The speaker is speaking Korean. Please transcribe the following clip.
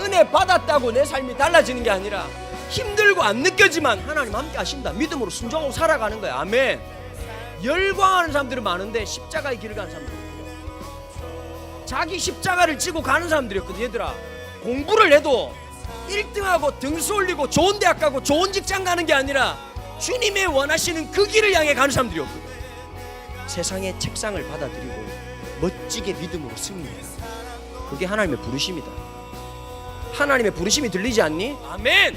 은혜 받았다고 내 삶이 달라지는 게 아니라 힘들고 안 느껴지만 하나님 함께 하신다. 믿음으로 순종하고 살아가는 거야. 아멘. 열광하는 사람들은 많은데 십자가의 길을 가는 사람들. 자기 십자가를 지고 가는 사람들이었거든 얘들아. 공부를 해도 1등하고 등수 올리고 좋은 대학 가고 좋은 직장 가는 게 아니라 주님의 원하시는 그 길을 향해 가는 사람들이었거든. 세상의 책상을 받아들이고 멋지게 믿음으로 승리해라. 그게 하나님의 부르심이다. 하나님의 부르심이 들리지 않니? 아멘.